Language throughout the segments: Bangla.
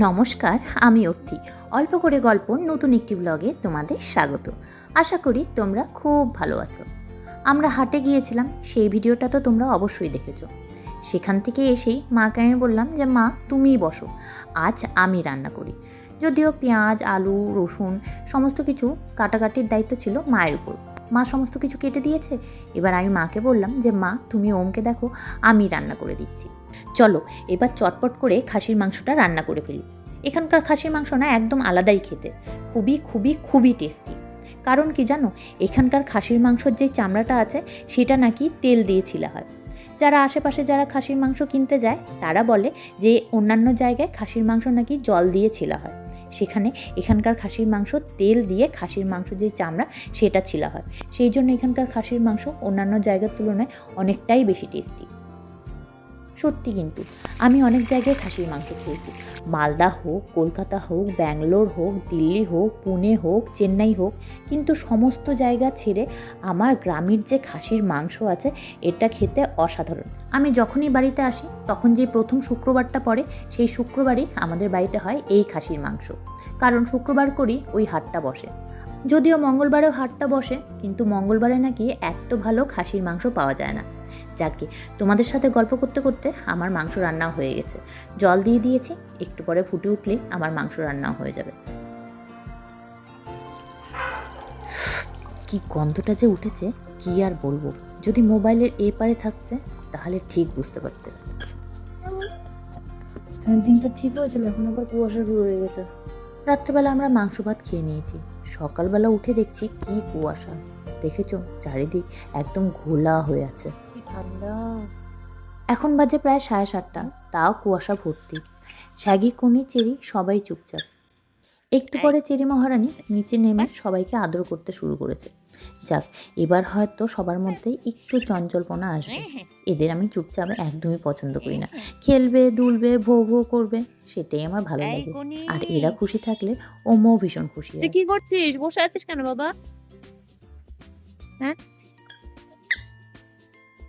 নমস্কার, আমি অর্থি। অল্প করে গল্প, নতুন একটি ব্লগে তোমাদের স্বাগত। আশা করি তোমরা খুব ভালো আছো। আমরা হাটে গিয়েছিলাম, সেই ভিডিওটা তো তোমরা অবশ্যই দেখেছ। সেখান থেকে এসেই মাকে আমি বললাম যে, মা, তুমিই বসো। আজ আমি রান্না করি। যদিও পেঁয়াজ, আলু, রসুন, সমস্ত কিছু কাটাকাটির দায়িত্ব ছিল মায়ের উপর। মা সমস্ত কিছু কেটে দিয়েছে? এবার আমি মাকে বললাম যে, মা, তুমি ওমকে দেখো, আমি রান্না করে দিচ্ছি। চলো, এবার চটপট করে খাসির মাংসটা রান্না করে ফেলি। এখানকার খাসির মাংস না একদম আলাদাই খেতে। খুবই খুবই খুবই টেস্টি। কারণ কি জানো, এখানকার খাসির মাংসর যে চামড়াটা আছে, সেটা নাকি তেল দিয়ে ছিলা হয়। যারা আশেপাশে যারা খাসির মাংস কিনতে যায়, তারা বলে যে, অন্যান্য জায়গায় খাসির মাংস নাকি জল দিয়ে ছিলা হয়। সেখানে এখানকার খাসির মাংস, তেল দিয়ে খাসির মাংস যে চামড়া, সেটা ছিলা হয়। সেই জন্য এখানকার খাসির মাংস অন্যান্য জায়গার তুলনায় অনেকটাই বেশি টেস্টি সত্যি কিন্তু, আমি অনেক জায়গায় খাসির মাংস খেয়েছি। মালদা হোক, কলকাতা হোক, ব্যাঙ্গালোর হোক, দিল্লি হোক, পুনে হোক, চেন্নাই হোক, কিন্তু সমস্ত জায়গা ছেড়ে আমার গ্রামের যে খাসির মাংস আছে, এটা খেতে অসাধারণ। আমি যখনই বাড়িতে আসি, তখন যে প্রথম শুক্রবারটা পড়ে, সেই শুক্রবারই আমাদের বাড়িতে হয় এই খাসির মাংস। কারণ শুক্রবার করি ওই হাটটা বসে। যদিও মঙ্গলবারেও হাটটা বসে, কিন্তু মঙ্গলবারে নাকি এত ভালো খাসির মাংস পাওয়া যায় না। যাকে তোমাদের সাথে গল্প করতে করতে আমার মাংস রান্না হয়ে গেছে। জল দিয়ে দিয়েছি একটু পরে ফুটে উঠলে আমার মাংস রান্না হয়ে যাবে। কি গন্ধটা যে উঠেছে কি আর বলব? যদি মোবাইলের এ পারে থাকতে তাহলে ঠিক বুঝতে পারতে। দিনটা ঠিক হয়েছিল এখন আবার কুয়াশা শুরু হয়ে গেছে। রাত্রেবেলা আমরা মাংস ভাত খেয়ে নিয়েছি। সকালবেলা উঠে দেখছি কি কুয়াশা। দেখেছ? চারিদিক একদম ঘোলা হয়ে আছে। ঠান্ডা। এখন বাজে প্রায় সাড়ে সাতটা তাও কুয়াশা ভর্তি। শ্যাগি কনি চেরি সবাই চুপচাপ। একটু পরে চেরি মহারানী নিচে নেমে সবাইকে আদর করতে শুরু করেছে। যাক এবার হয়তো সবার মধ্যে একটু চঞ্চলপনা আসবে। এদের আমি চুপচাপ একদমই পছন্দ করি না। খেলবে দুলবে ভো ভো করবে সেটাই আমার ভালো লাগে। আর এরা খুশি থাকলে ওমও ভীষণ খুশি কি করছিস? বসে আছিস কেন বাবা?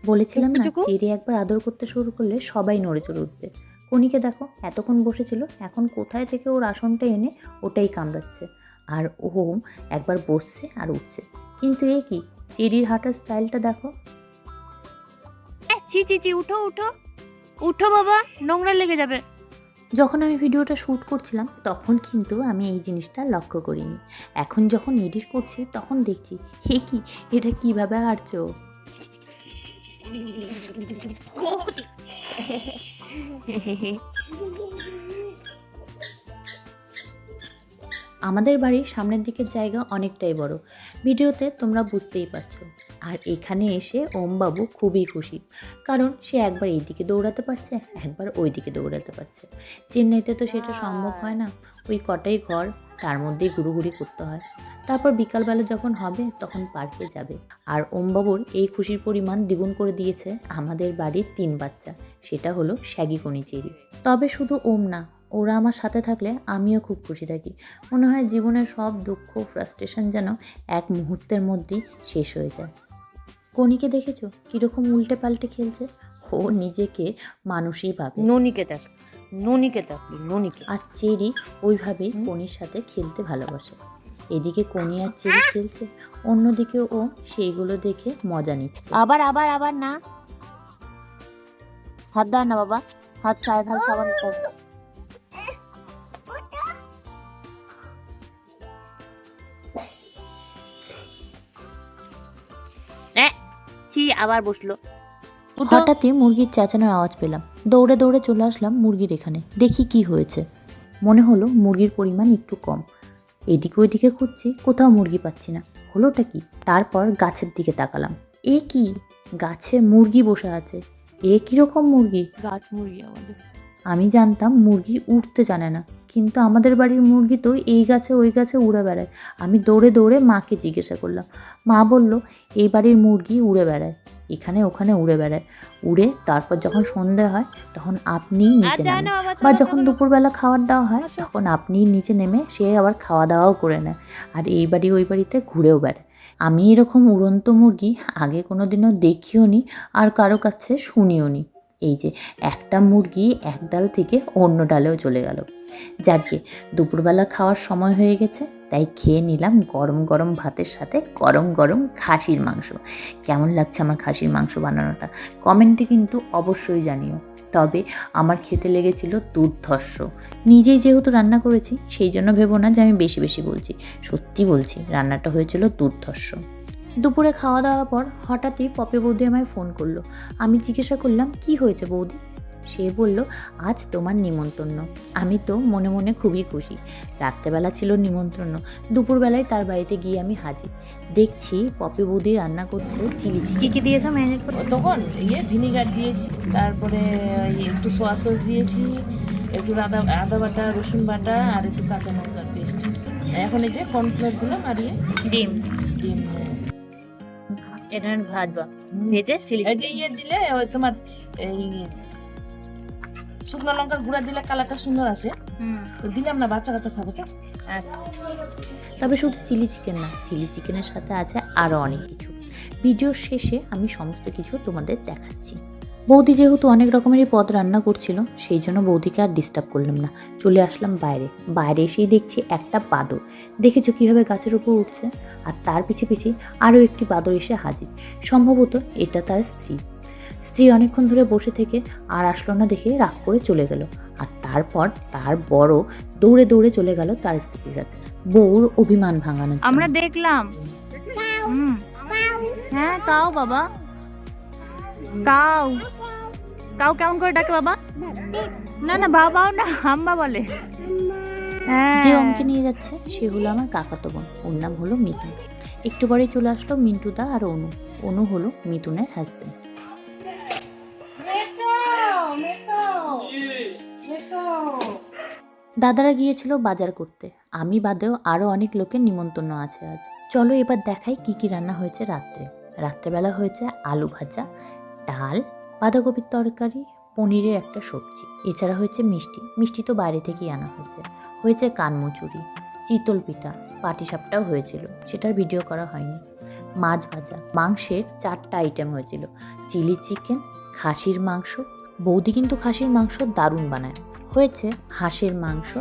বলেছিলাম না? চেরি একবার আদর করতে শুরু করলে সবাই নড়ে চড়ে উঠবে। কনিকে দেখো এতক্ষণ বসেছিল এখন কোথায় থেকে ওর আসনটা এনে ওটাই কামড়াচ্ছে। আর ওম একবার বসছে আর উঠছে। কিন্তু এ কি চেরির হাঁটার স্টাইলটা দেখো। চি চি চি উঠো উঠো। উঠো বাবা নোংরা লেগে যাবে। যখন আমি ভিডিওটা শ্যুট করছিলাম তখন কিন্তু আমি এই জিনিসটা লক্ষ্য করিনি। এখন যখন এডিট করছি তখন দেখছি হে কি এটা কীভাবে হাঁটছে ও? আমাদের বাড়ির সামনের দিকের জায়গা অনেকটাই বড়। ভিডিওতে তোমরা বুঝতেই পারছ। আর এখানে এসে ওমবাবু খুবই খুশি। কারণ সে একবার এই দিকে দৌড়াতে পারছে, একবার ওই দিকে দৌড়াতে পারছে। চেন্নাইতে তো সেটা সম্ভব হয় না। ওই কটাই ঘর, তার মধ্যেই ঘুরুঘুরি করতে হয়। তারপর বিকালবেলা যখন হবে, তখন পার্কে যাবে। আর ওমবাবুর এই খুশির পরিমাণ দ্বিগুণ করে দিয়েছে আমাদের বাড়ির তিন বাচ্চা। সেটা হলো শ্যাগিকণি চেরি তবে শুধু ওম না, ওরা আমার সাথে থাকলে আমিও খুব খুশি থাকি। মনে হয় জীবনের সব দুঃখ ফ্রাস্ট্রেশন যেন এক মুহূর্তের মধ্যেই শেষ হয়ে যায়। কণিকে দেখেছ? কীরকম উল্টে পাল্টে খেলছে? ও নিজেকে মানুষই ভাবে। ননিকে দেখ ননিকে দেখ ননিকে। আর চেরি ওইভাবেই। কনির সাথে খেলতে ভালোবাসে। এদিকে কনি আর চেরি খেলছে অন্যদিকে ও সেইগুলো দেখে মজা নিচ্ছে। আবার আবার আবার না। হাত দাও না বাবা হাত সাইড হাত সাবান আবার বসল। হঠাৎই মুরগির চেঁচানোর আওয়াজ পেলাম। দৌড়ে দৌড়ে চলে আসলাম মুরগির এখানে। দেখি কি হয়েছে। মনে হলো মুরগির পরিমাণ একটু কম। এদিকে ওইদিকে খুঁজছি কোথাও মুরগি পাচ্ছি না। হলোটা কি? তারপর গাছের দিকে তাকালাম। এ কি? গাছে মুরগি বসে আছে। এ কীরকম মুরগি? গাছ মুরগি আমাদের। আমি জানতাম মুরগি উঠতে জানে না কিন্তু আমাদের বাড়ির মুরগি তো এই গাছে ওই গাছে উড়ে বেড়ায়। আমি দৌড়ে দৌড়ে মাকে জিজ্ঞাসা করলাম মা বলল এই বাড়ির মুরগি উড়ে বেড়ায় এখানে ওখানে উড়ে বেড়ায়। উড়ে তারপর যখন সন্ধে হয় তখন আপনিই নিচে যায় নামেন। না বা যখন দুপুরবেলা খাবার দেওয়া হয় তখন আপনিই নিচে নেমে সে আবার খাওয়া দাওয়াও করে নেয়। আর এই বাড়ি ওই বাড়িতে ঘুরেও বেড়ায়। আমি এরকম উড়ন্ত মুরগি আগে কোনো দিনও দেখিও নি আর কারও কাছে শুনিও নি এই যে একটা মুরগি এক ডাল থেকে অন্য ডালেও চলে গেল। যাকে দুপুরবেলা খাওয়ার সময় হয়ে গেছে, তাই খেয়ে নিলাম গরম গরম ভাতের সাথে গরম গরম খাসির মাংস। কেমন লাগছে আমার খাসির মাংস বানানোটা? কমেন্টে কিন্তু অবশ্যই জানিও। তবে আমার খেতে লেগেছিল দুর্ধর্ষ। নিজেই যেহেতু রান্না করেছি, সেই জন্য ভেবো না যে আমি বেশি বেশি বলছি। সত্যি বলছি, রান্নাটা হয়েছিল দুর্ধর্ষ। দুপুরে খাওয়া দাওয়ার পর হঠাৎই পপে বৌদি আমায় ফোন করল। আমি জিজ্ঞাসা করলাম কি হয়েছে বৌদি? সে বলল আজ তোমার নিমন্ত্রণ। আমি তো মনে মনে খুবই খুশি। রাত্রেবেলা ছিল নিমন্ত্রণ। দুপুরবেলায় তার বাড়িতে গিয়ে আমি হাজির। দেখছি পপি বৌদি রান্না করছে চিলি কি চিকেন কি দিয়েছ ম্যারিনেট করে তখন ইয়ে ভিনিগার দিয়েছি তারপরে একটু সোয়া সস দিয়েছি একটু আদা আদা বাটা রসুন বাটা আর একটু কাঁচা লঙ্কার পেস্ট। এখন এই যে আর ইয়ে? ডিম। ডিম হ্যাঁ। এটা ভাজবা। ভেজে চিলি এই ইয়ে দিলে ওই তোমার এই শুকনো লঙ্কার গুঁড়া দিলে কালারটা সুন্দর আসে। দিলাম না বাচ্চা কাচ্চা খাবে তো। আচ্ছা। তবে শুধু চিলি চিকেন না চিলি চিকেনের সাথে আছে আরও অনেক কিছু। ভিডিওর শেষে আমি সমস্ত কিছু তোমাদের দেখাচ্ছি। বৌদি যেহেতু অনেক রকমেরই পদ রান্না করছিল, সেই জন্য বৌদিকে আর ডিস্টার্ব করলাম না। চলে আসলাম বাইরে। বাইরে এসেই দেখছি একটা বাদর। দেখেছ কীভাবে গাছের উপর উঠছে? আর তার পিছে পিছে আরও একটি বাদর এসে হাজির। সম্ভবত এটা তার স্ত্রী। স্ত্রী অনেকক্ষণ ধরে বসে থেকে আর আসলো না দেখে রাগ করে চলে গেল। আর তারপর তার বড় দৌড়ে দৌড়ে চলে গেল তার স্ত্রীর কাছে। বউর অভিমান ভাঙানো আমরা দেখলাম। হ্যাঁ কাও বাবা। কাও কাও কেমন করে ডাকে বাবা? না না বাবাও না হাম্বা বলে। হ্যাঁ। যে অঙ্কে নিয়ে যাচ্ছে সে হলো আমার কাকাতো বোন। ওর নাম হলো মিতুন একটু পরেই চলে আসলো মিন্টুদা আর অনু। অনু হলো মিতুনের হাজবেন্ড দাদারা গিয়েছিল বাজার করতে। আমি বাদেও আরও অনেক লোকের নিমন্ত্রণ আছে আজ। চলো এবার দেখাই কি কি রান্না হয়েছে রাত্রে। রাত্রেবেলা হয়েছে আলু ভাজা ডাল, বাঁধাকপির তরকারি, পনিরের একটা সবজি। এছাড়া হয়েছে মিষ্টি। মিষ্টি তো বাইরে থেকেই আনা হয়েছে। হয়েছে কানমচুরি চিতল পিঠা, পাটিসাপটাও হয়েছিল। সেটার ভিডিও করা হয়নি। মাছ ভাজা, মাংসের চারটা আইটেম হয়েছিল। চিলি চিকেন, খাসির মাংস। বৌদি কিন্তু খাসির মাংস দারুণ বানায়। হয়েছে হাঁসের মাংস।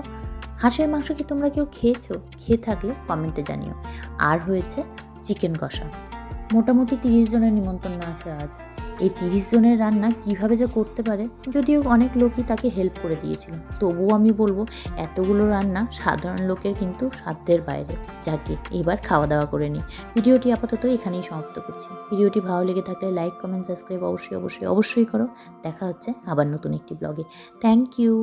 হাঁসের মাংস কি তোমরা কেউ খেয়েছো? খেয়ে থাকলে কমেন্টে জানিও। আর হয়েছে চিকেন কষা। মোটামুটি তিরিশ জনের নিমন্ত্রণ আছে আজ। এই তিরিশ জনের রান্না কীভাবে যে করতে পারে, যদিও অনেক লোকই তাকে হেল্প করে দিয়েছিল। তবুও আমি বলব, এতগুলো রান্না সাধারণ লোকের কিন্তু সাধ্যের বাইরে। যাকে, এবার খাওয়া দাওয়া করে নিই ভিডিওটি আপাতত এখানেই সমাপ্ত করছি। ভিডিওটি ভালো লেগে থাকলে লাইক কমেন্ট সাবস্ক্রাইব অবশ্যই অবশ্যই অবশ্যই করো। দেখা হচ্ছে আবার নতুন একটি ব্লগে থ্যাংক ইউ